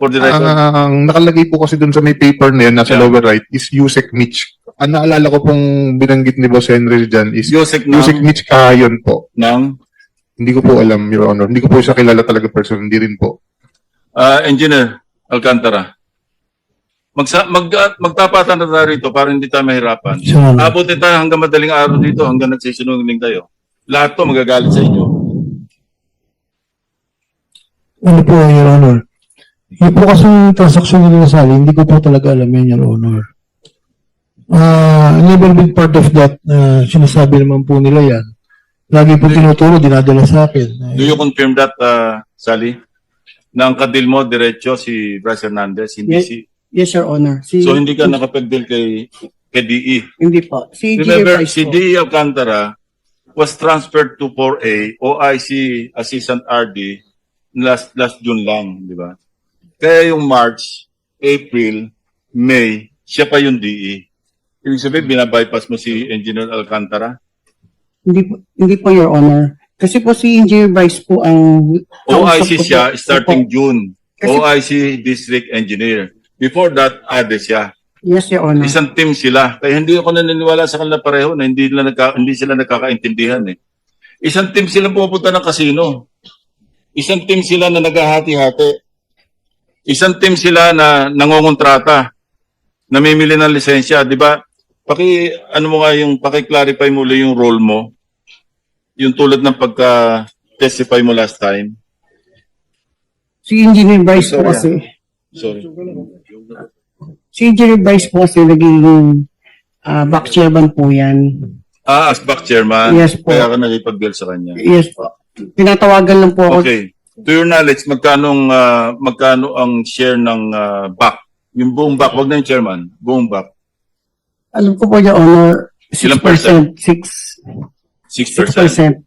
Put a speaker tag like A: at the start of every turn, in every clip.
A: For the record.
B: Ang nakalagay po kasi dun sa may paper na yun, nasa
A: Yeah.
B: lower right, is Yusek Mitch. Ang naalala ko pong binanggit ni Boss Henry dyan is
A: Yusek
B: Yusek
A: ng,
B: Mitch Kahayon po.
A: ng
B: Hindi ko po alam, Your Honor. Hindi ko po siya kilala talaga person. Hindi rin po.
A: ah, Engineer Alcantara. Magsa, mag, ah, magtapatan na tayo rito para hindi tayo mahirapan.
C: Sure.
A: Abutin tayo hanggang madaling araw dito, hanggang nagsisinungaling tayo. Lahat to magagalit sa inyo.
C: Ano po, Your Honor? Yung po kasing transaksyon nila sa sali, hindi ko po talaga alam yan, Your Honor. Ah, never been part of that na sinasabi naman po nila yan. Lagi po tinuturo, dinadala sa akin.
A: Do you confirm that, uh, Sally? Na ang kadil mo, diretso si Bryce Hernandez, hindi
D: Yes.
A: si...
D: Yes, Your Honor. Si,
A: So hindi ka nakapagdil kay, kay DE.
D: Hindi po. Si
A: Remember, si. DE Alcantara was transferred to 4A, OIC Assistant RD, last last June lang, di ba? Kaya yung March, April, May, siya pa yung DE. Ibig sabihin, binabypass mo si Engineer Alcantara?
D: Hindi po, hindi po, Your Honor. Kasi po si Engineer Vice po ang...
A: OIC
D: ko
A: siya
D: po.
A: starting
D: Opo.
A: June.
D: Kasi-
A: OIC District Engineer. Before that, ADE siya.
D: Yes, Your Honor.
A: Isang team sila. Kaya hindi ako naniniwala sa kanila pareho na hindi, nila nagka, hindi sila nagkakaintindihan eh. Isang team sila pupunta ng kasino. Isang team sila na naghahati-hati. Isang team sila na nangongontrata. Namimili ng lisensya, di ba? Paki, ano mo nga yung, paki-clarify muli yung role mo. Yung tulad ng pagka-testify mo last time.
D: Si Engineer Vice po kasi...
A: Sorry.
D: Si Engineer Vice po kasi naging uh, back chairman po yan.
A: Ah, as back chairman.
D: Yes po.
A: Kaya ka nagipag-bill sa kanya.
D: Yes po. Tinatawagan lang po ako.
A: Okay. To your knowledge, magkano uh, magkano ang share ng uh, back? Yung buong back, wag na yung chairman, buong back.
D: Alam ko po, Your Honor,
A: Ilang
D: 6%. 6%.
A: 6%.
D: 6%.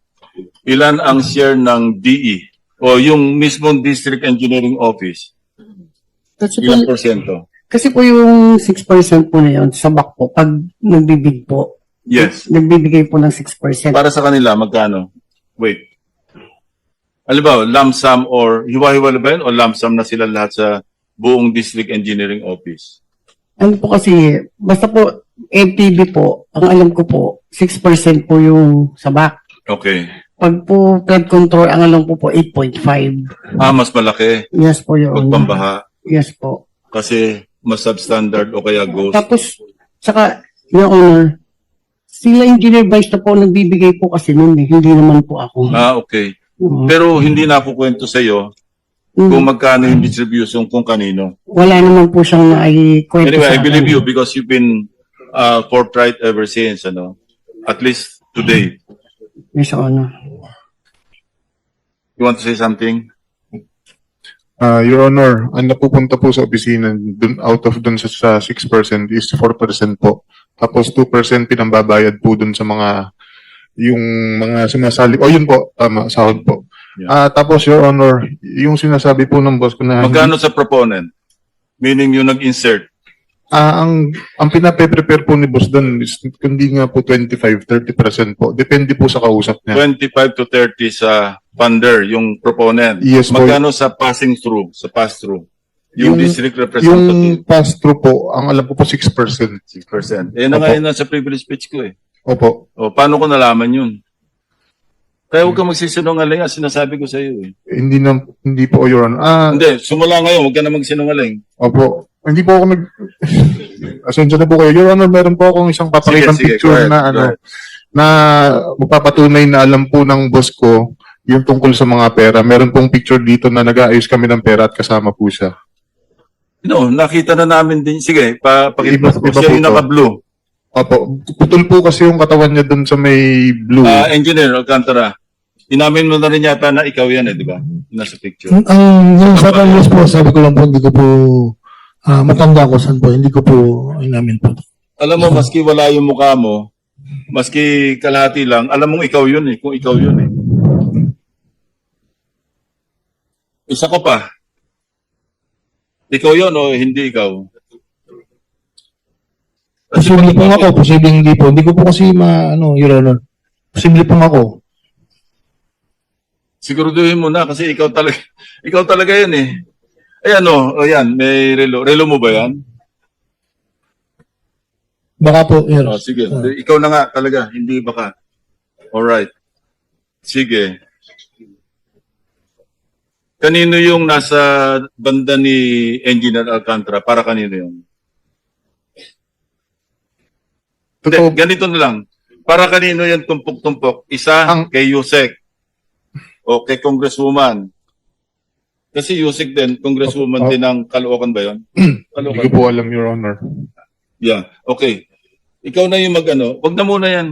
A: Ilan ang share ng DE? O yung mismong District Engineering Office?
D: Kasi po,
A: Ilang porsyento?
D: kasi po yung 6% po na yun sa back po, pag nagbibig po,
A: Yes.
D: nagbibigay po ng 6%.
A: Para sa kanila, magkano? Wait. Ba, lump sum or hiwa-hiwala ba yun o lump sum na sila lahat sa buong District Engineering Office?
D: Ano po kasi, basta po, MTB po, ang alam ko po, 6% po yung sa back.
A: Okay.
D: Pag po flood control, ang alam ko po, 8.5.
A: Ah, mas malaki.
D: Yes po, Your
A: Pag
D: Honor.
A: pambaha.
D: Yes po.
A: Kasi mas substandard o kaya ghost.
D: Tapos, saka, Your Honor, sila engineer vice na po nagbibigay po kasi nun eh, hindi naman po ako.
A: Ah, okay.
D: Oo.
A: Pero hindi na ako kwento sa iyo
D: Mm,
A: kung magkano yung distribution kung kanino.
D: wala naman po siyang naikwento
A: Anyway,
D: sa
A: I believe you because you've been uh, forthright ever since, ano? At least today.
D: Yes, Honor.
A: You want to say something?
B: Ah, Your Honor, ang napupunta po sa opisina dun, out of dun sa, sa 6% is 4% po. Tapos 2% pinambabayad po dun sa mga yung mga sumasali. O yun po, tama, sahod po.
A: Yeah.
B: Ah, tapos Your Honor, yung sinasabi po ng boss ko na
A: Magkano sa proponent? Meaning yung nag-insert.
B: Ah, ang ang pinape-prepare po ni boss doon is kundi nga po 25, 30% po. Depende po sa kausap niya.
A: 25 to 30 sa funder, yung proponent.
B: Yes po.
A: Magkano sa passing through, sa pass-through? Yung,
B: Yung-
A: district
B: Yung
A: representative,
B: pass-through po, ang alam ko po 6%.
A: 6%. Eh, na nga yun nasa privilege speech ko eh.
B: Opo.
A: O, paano ko nalaman yun? Kaya huwag ka magsisinungaling, ang sinasabi ko sa iyo eh.
B: Hindi na, hindi po, Your Honor. Ah,
A: Hindi, sumula ngayon, huwag ka na magsinungaling.
B: Opo. Hindi po ako nag... Asensya na po kayo. Your Honor, meron po akong isang papakitang
A: Sige, sige,
B: picture
A: ahead,
B: na
A: go
B: ano,
A: ahead.
B: na magpapatunay na alam po ng boss ko yung tungkol sa mga pera. Meron pong picture dito na nag-aayos kami ng pera at kasama po siya.
A: No, nakita na namin din. Sige, pa, pakita
B: Iba-
A: mo.
B: iba
A: Siya
B: po
A: yung
B: to.
A: naka-blue.
B: Opo. Putol po kasi yung katawan niya dun sa may blue.
A: Ah, engineer Alcantara, inamin mo na rin yata na ikaw yan eh, di ba? Nasa picture.
C: Ang ang- yung sa kanila po, sabi ko lang po, hindi ko po ah, matanda ko saan po, hindi ko po inamin po.
A: Alam mo, maski wala yung mukha mo, maski kalahati lang, alam mong ikaw yun eh, kung ikaw yun eh. Isa ko pa. Ikaw yun o hindi ikaw? Kasi
C: Posible
A: pag-
C: pong ako, posible hindi po. Hindi ko po kasi ma, ano, Your Honor. Posible pong ako.
A: Siguraduhin mo na kasi ikaw talaga, ikaw talaga eh. Ay ano, o yan, may relo. Relo mo ba yan?
C: Baka po, Your
A: Oh, sige. Ikaw na nga talaga, hindi baka. Alright. Sige. Kanino yung nasa banda ni Engineer Alcantara? Para kanino yun? Hindi,
B: Totoo,
A: ganito na lang. Para kanino yung tumpok-tumpok? Isa
B: Ang-
A: kay Yusek o kay Congresswoman. Kasi Yusek din, Congresswoman
B: Opo.
A: din ng Caloocan ba yun?
B: hindi
A: Caloocan.
B: ko po alam, Your Honor.
A: Yeah, okay. Ikaw na yung mag-ano. Wag na muna yan.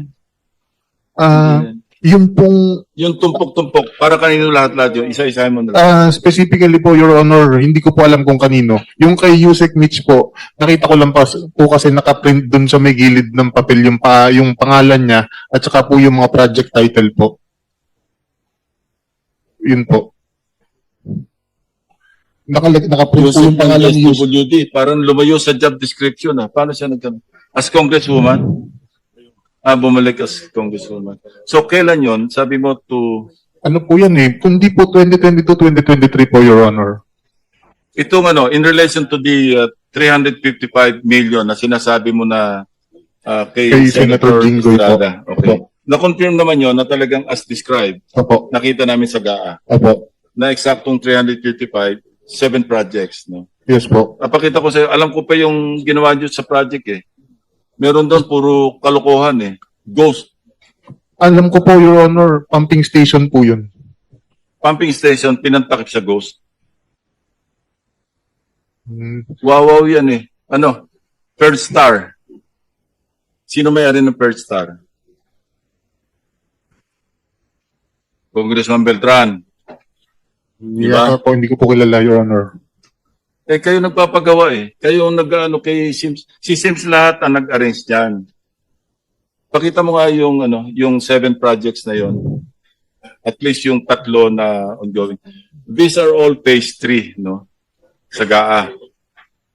B: Ah, yung pong
A: Yung tumpok-tumpok, para kanino lahat-lahat yun, isa-isahin mo na lang.
B: Ah, specifically po, Your Honor, hindi ko po alam kung kanino. Yung kay Yusek Mitch po, nakita ko lang pa, po kasi nakaprint dun sa may gilid ng papel yung, pa, yung pangalan niya at saka po yung mga project title po. Yun po. Nakalag, nakaprint po
A: Yusuf
B: yung pangalan ni Yusek.
A: Parang lumayo sa job description. Ah. Paano siya nag As congresswoman? Ah, bumalik as congresswoman. So, kailan yon Sabi mo to...
B: Ano po yan eh? Kundi po 2022-2023 po, Your Honor.
A: Itong ano, in relation to the uh, 355 million na sinasabi mo na ah, kay,
B: Kay Senator Jinggoy po.
A: Okay. Na-confirm naman yon na talagang as described,
B: Opo.
A: nakita namin sa GAA,
B: Opo.
A: na eksaktong 355, seven projects, no?
B: Yes po.
A: Napakita ko sa'yo, alam ko pa yung ginawa nyo sa project eh. Meron doon puro kalokohan eh. Ghost.
B: Alam ko po, Your Honor, pumping station po yun.
A: Pumping station, pinantakip sa ghost.
B: Hmm.
A: Wawaw yan eh. Ano? Third star. Sino may-ari ng third star? Congressman Beltran.
B: Yeah, po, hindi ko po kilala, Your Honor.
A: Eh, kayo nagpapagawa eh. Kayo ang nag-ano kay Sims. Si Sims lahat ang nag-arrange dyan. Pakita mo nga yung, ano, yung seven projects na yon. At least yung tatlo na ongoing. These are all phase three, no? Sa GAA.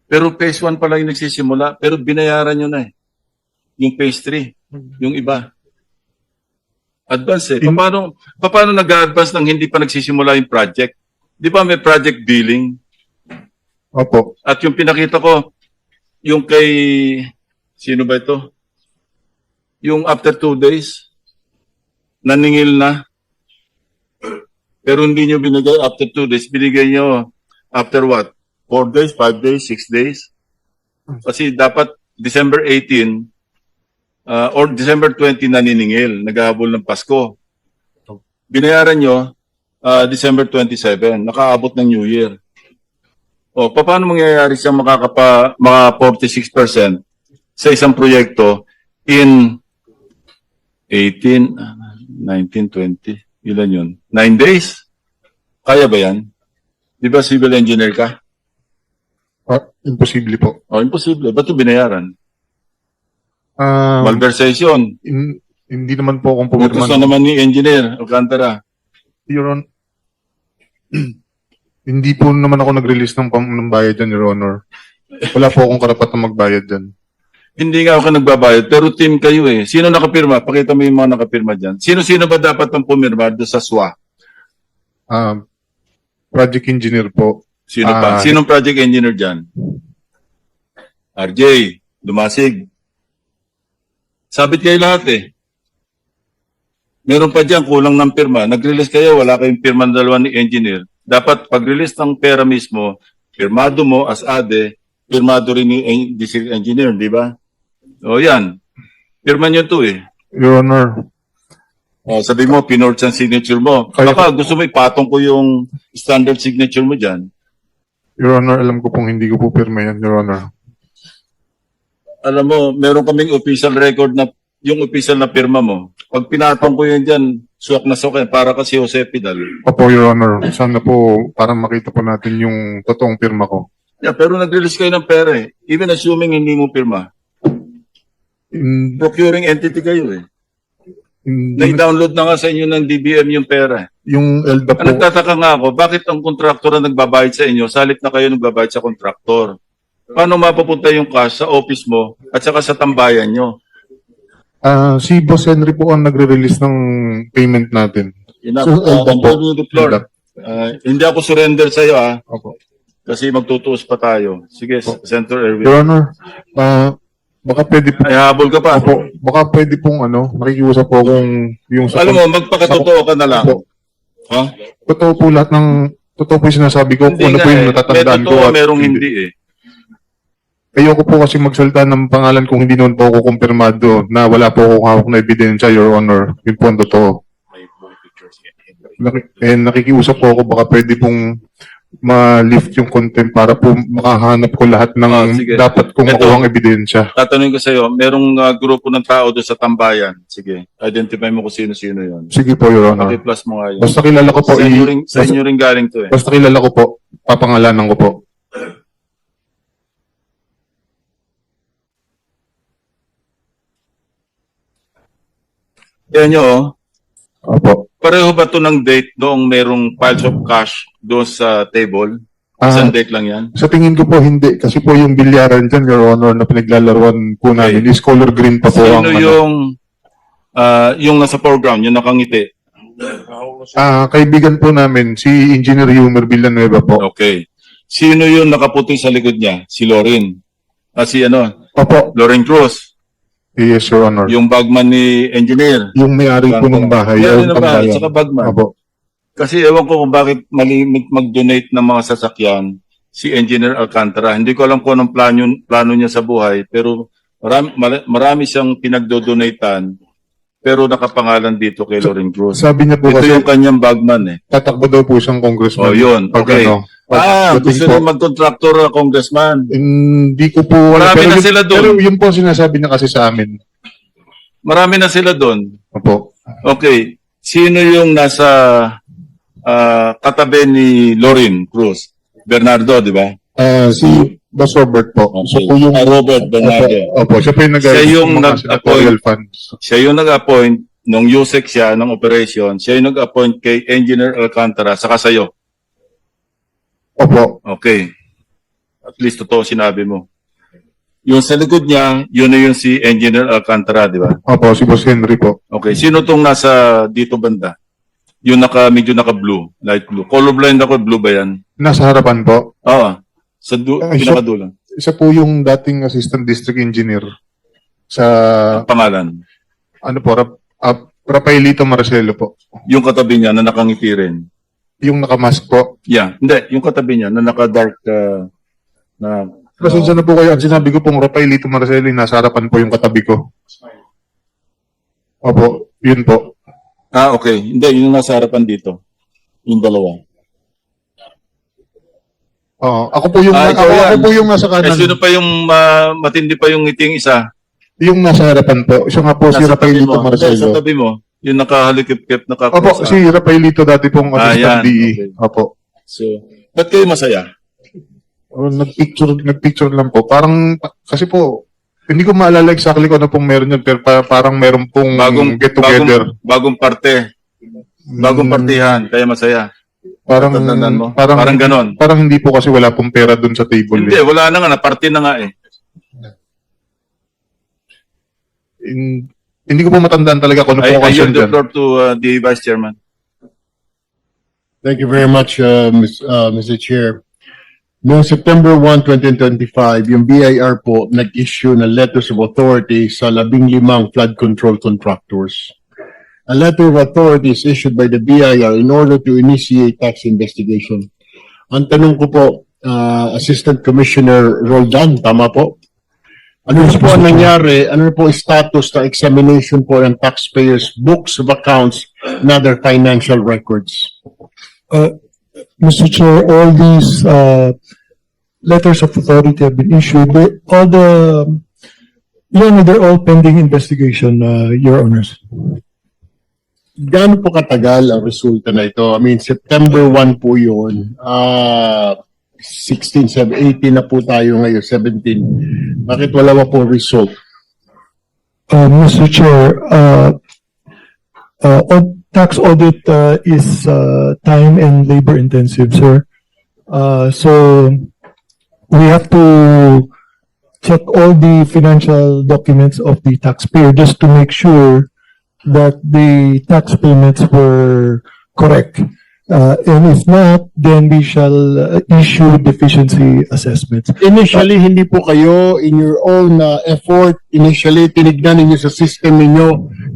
A: Pero phase one pa lang yung nagsisimula. Pero binayaran nyo na eh. Yung phase three. Yung iba. Advance eh. Paano, paano nag-advance nang hindi pa nagsisimula yung project? Di ba may project billing?
B: Opo.
A: At yung pinakita ko, yung kay, sino ba ito? Yung after two days, naningil na. Pero hindi nyo binigay after two days, binigay nyo after what? Four days, five days, six days? Kasi dapat December 18 uh, or December 20 naniningil, naghahabol ng Pasko. Binayaran nyo uh, December 27, nakaabot ng New Year. O, paano mangyayari siya makakapa, mga 46% sa isang proyekto in 18, ah, 19, 20, ilan yun? 9 days? Kaya ba yan? Di ba civil engineer ka?
B: Ah, imposible po.
A: O, imposible. Ba't yung binayaran?
B: Ah,
A: Malversation.
B: in- hindi naman po akong pumirma.
A: Gusto naman ni engineer, Alcantara.
B: Your Honor, hindi po naman ako nag-release ng, pang, ng bayad dyan, Your Honor. Wala po akong karapatang magbayad dyan.
A: Hindi nga ako nagbabayad, pero team kayo eh. Sino nakapirma? Pakita mo yung mga nakapirma dyan. Sino-sino ba dapat ang pumirma doon sa SWA?
B: Ah, project engineer po.
A: Sino pa?
B: Ah,
A: Sinong project engineer dyan? RJ, Dumasig. Sabit kayo lahat eh. Meron pa dyan, kulang ng pirma. Nag-release kayo, wala kayong pirma ng dalawa ni engineer. Dapat pag-release ng pera mismo, pirmado mo as ade, pirmado rin ni en- district engineer, di ba? O yan. Pirma nyo to eh.
B: Your Honor,
A: O, sabi mo, pinorts ang signature mo. Baka gusto mo ipatong ko yung standard signature mo dyan.
B: Your Honor, alam ko pong hindi ko po pirma yan, Your Honor.
A: alam mo, meron kaming official record na yung official na pirma mo. Pag pinatong ko yun dyan, suwak na suwak yan, para kasi Jose Pidal.
B: Opo, Your Honor. Sana po, para makita po natin yung totoong pirma ko.
A: Yeah, pero nag-release kayo ng pera eh. Even assuming hindi mo pirma.
B: In,
A: Procuring entity kayo eh.
B: in,
A: Na-download na nga sa inyo ng DBM yung pera.
B: yung ELDA po,
A: Ang nagtataka nga ako, bakit ang kontraktor ang nagbabayad sa inyo, salit na kayo nagbabayad sa kontraktor? Paano mapapunta yung cash sa office mo at saka sa tambayan nyo?
B: Ah si Boss Henry po ang nagre-release ng payment natin.
A: Enough.
B: So,
A: Uh, I'm
B: po.
A: the floor.
B: LDAP.
A: Uh, hindi ako surrender sa'yo ah.
B: Opo.
A: Kasi magtutuos pa tayo. Sige, Senator Erwin.
B: Your Honor, ah, baka pwede po,
A: Ay, habol ka pa.
B: Opo, baka pwede pong ano, makikiusap po kung yung sa...
A: Alam mo, magpakatotoo ka na lang.
B: Opo.
A: Ha?
B: Totoo po lahat ng, totoo po yung sinasabi ko kung ano
A: nga
B: po yung
A: eh.
B: natatandaan
A: May
B: ko.
A: totoo,
B: at
A: merong hindi eh.
B: Ayoko po kasi magsalita ng pangalan kung hindi naman po ako kumpirmado na wala po ako hawak na ebidensya, Your Honor. Yun po ang totoo. Naki- eh, nakikiusap po ako, baka pwede pong ma-lift yung content para po makahanap ko lahat ng
A: Ah, sige.
B: dapat kong
A: Ito.
B: makuhang ebidensya.
A: Tatanungin ko sa'yo, merong ah, grupo ng tao doon sa tambayan. Sige, identify mo kung sino-sino yun.
B: Sige po, Your Honor.
A: Okay, plus mo nga yun.
B: Basta kilala ko po,
A: Sa inyo
B: i-
A: rin, sa inyo rin galing to eh.
B: basta kilala ko po, papangalanan ko po.
A: Yan nyo, oh.
B: Opo.
A: Pareho ba to ng date noong merong piles of cash doon sa table?
B: Ah,
A: Isang date lang yan?
B: Sa tingin ko po hindi kasi po yung bilyaran dyan, Your Honor, na pinaglalaruan po namin is color green pa po ang
A: Sino
B: ano.
A: yung ah, yung nasa foreground, yung nakangiti?
B: Ah, kaibigan po namin si Engineer Yumer Villanueva po.
A: Okay. Sino yung nakaputi sa likod niya? Si Lorin. Ah, si ano?
B: Opo.
A: Lorin Cruz.
B: Yes, Your Honor.
A: Yung bagman ni engineer.
B: Yung may-ari po ng bahay. Yung
A: din ba?
B: tambayan.
A: Saka bagman.
B: Opo.
A: Kasi ewan ko kung bakit malimit mag-donate ng mga sasakyan si Engineer Alcantara. Hindi ko alam kung anong plano, plano niya sa buhay, pero marami, mara- marami siyang pinagdodonatean, pero nakapangalan dito kay Loren Cruz.
B: Sabi niya po
A: Ito
B: kasi
A: yung kanyang bagman eh.
B: tatakbo daw po siyang congressman.
A: Oh, yun.
B: Pag
A: Okay.
B: ano,
A: Ah, gusto
B: po.
A: niya mag-contractor na congressman.
B: Hindi ko po...
A: Marami na
B: yun-
A: sila doon.
B: Pero yun po sinasabi niya kasi sa amin.
A: Marami na sila doon.
B: Opo.
A: Okay. Sino yung nasa ah, katabi ni Lorin Cruz? Bernardo, di ba?
B: Ah, si Boss Robert po. So po yung...
A: Ah, Robert Bernardo.
B: Opo, siya po yung nag
A: Siya yung
B: mga
A: nag-appoint.
B: senatorial funds.
A: Siya yung nag-appoint nung USEC siya ng operation. Siya yung nag-appoint kay Engineer Alcantara saka sa'yo.
B: Opo.
A: Okay. At least totoo sinabi mo. Yung sa likod niya, yun na yung si Engineer Alcantara, di ba?
B: Opo, si Boss Henry po.
A: Okay. Sino tong nasa dito banda? Yung naka, medyo naka-blue, light blue. Colorblind ako, blue ba yan?
B: Nasa harapan po.
A: Oo. Sa du-
B: Ay,
A: pinakadulo.
B: Isa po yung dating assistant district engineer sa
A: Ang pangalan.
B: ano po, Rap, uh, Rafaelito Marcelo po.
A: Yung katabi niya na nakangiti rin.
B: Yung nakamask po.
A: Yeah. Hindi. Yung katabi niya na naka-dark uh, na
B: Pasensya na po kayo. Ang sinabi ko pong Rafaelito Marcelo, yung nasa harapan po yung katabi ko. Opo, yun po.
A: Ah, okay. Hindi, yung nasa harapan dito. Yung dalawa.
B: Oo, ako po yung
A: Ah, ikaw
B: ako,
A: yan.
B: ako po yung nasa
A: Eh,
B: kanan.
A: sino pa yung ah, matindi pa yung ngiting isa?
B: Yung nasa harapan po. Siya nga po si
A: Nasa tabi
B: Rafaelito
A: mo. Hindi, Sa tabi mo. Yung nakahalikip-kip,
B: Opo,
A: nakakrus.
B: si Rafaelito dati pong
A: Ah,
B: assistant
A: yan.
B: DE.
A: Okay.
B: Opo.
A: So, ba't kayo masaya?
B: Oh, nagpicture, nagpicture lang po. Parang, kasi po, hindi ko maalala exactly kung ano pong meron yun, pero pa- parang meron pong
A: Bagong,
B: get together.
A: bagong, bagong parte. Bagong
B: Mm,
A: partihan, kaya masaya.
B: Parang,
A: Tatandaan mo?
B: parang,
A: Parang ganon.
B: Parang hindi po kasi wala pong pera dun sa table.
A: Hindi,
B: eh.
A: wala na nga, naparte na nga eh.
B: In- hindi ko po matandaan talaga kung ano
A: I,
B: po
A: I
B: kasi
A: yield the
B: dyan.
A: floor to uh, the Vice Chairman.
E: Thank you very much, uh, Ms., uh, Mr. Chair. Noong September 1, 2025, yung BIR po nag-issue ng letters of authority sa labing limang flood control contractors. A letter of authority is issued by the BIR in order to initiate tax investigation. Ang tanong ko po, uh, Assistant Commissioner Roldan, tama po? Ano po ang nangyari? Ano po ang status ng examination po ng taxpayers' books of accounts and other financial records?
C: Mr. Chair, all these uh, letters of authority have been issued. They- All the, Your Honor, they're all pending investigation, uh, Your Honors.
E: gaano po katagal ang resulta na ito? I mean, September 1 po yun. Ah, 16, 17, 18 na po tayo ngayon, 17. Bakit wala pa po result?
C: Uh, Mr. Chair, uh, uh, tax audit uh, is uh, time and labor intensive, sir. Uh, so we have to check all the financial documents of the taxpayer just to make sure that the tax payments were correct. Uh, and if not, then we shall uh, issue deficiency assessments.
E: Initially, hindi po kayo in your own uh, effort, initially tinignan ninyo sa system ninyo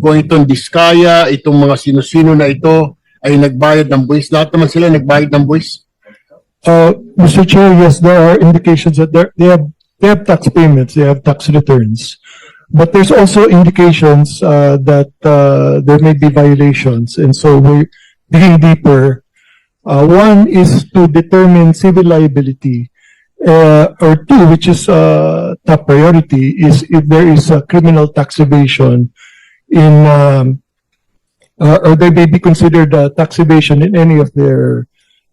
E: kung itong Diskaya, itong mga sino-sino na ito ay nagbayad ng buwis. Lahat naman sila nagbayad ng buwis.
C: Uh, Mr. Chair, yes, there are indications that there, they have, they have tax payments, they have tax returns. But there's also indications, uh, that, uh, there may be violations. And so we're digging deeper. Uh, one is to determine civil liability. Uh, or two, which is, uh, top priority, is if there is a criminal tax evasion in, um, uh, or they may be considered, uh, tax evasion in any of their,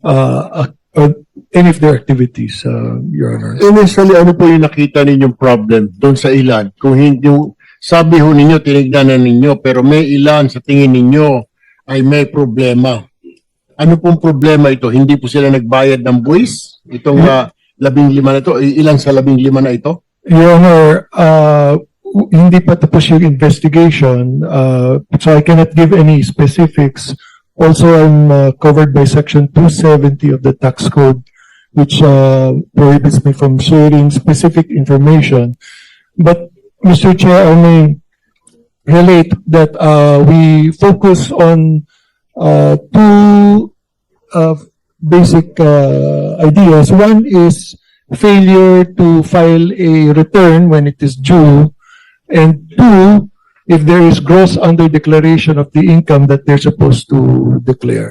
C: uh, uh, any of their activities, uh, Your Honor.
E: Initially, ano po yung nakita ninyong problem doon sa ilan? Kung hindi, sabi ho ninyo, tinignan na ninyo, pero may ilan sa tingin ninyo ay may problema. Ano pong problema ito? Hindi po sila nagbayad ng buwis? Itong uh, labing lima na ito, I- ilan sa labing lima na ito?
C: Your Honor, uh, hindi pa tapos yung investigation, uh, so I cannot give any specifics. Also, I'm uh, covered by section 270 of the tax code, which uh, prohibits me from sharing specific information. But, Mr. Chair, I may relate that uh, we focus on uh, two uh, basic uh, ideas. One is failure to file a return when it is due, and two, if there is gross under declaration of the income that they're supposed to declare.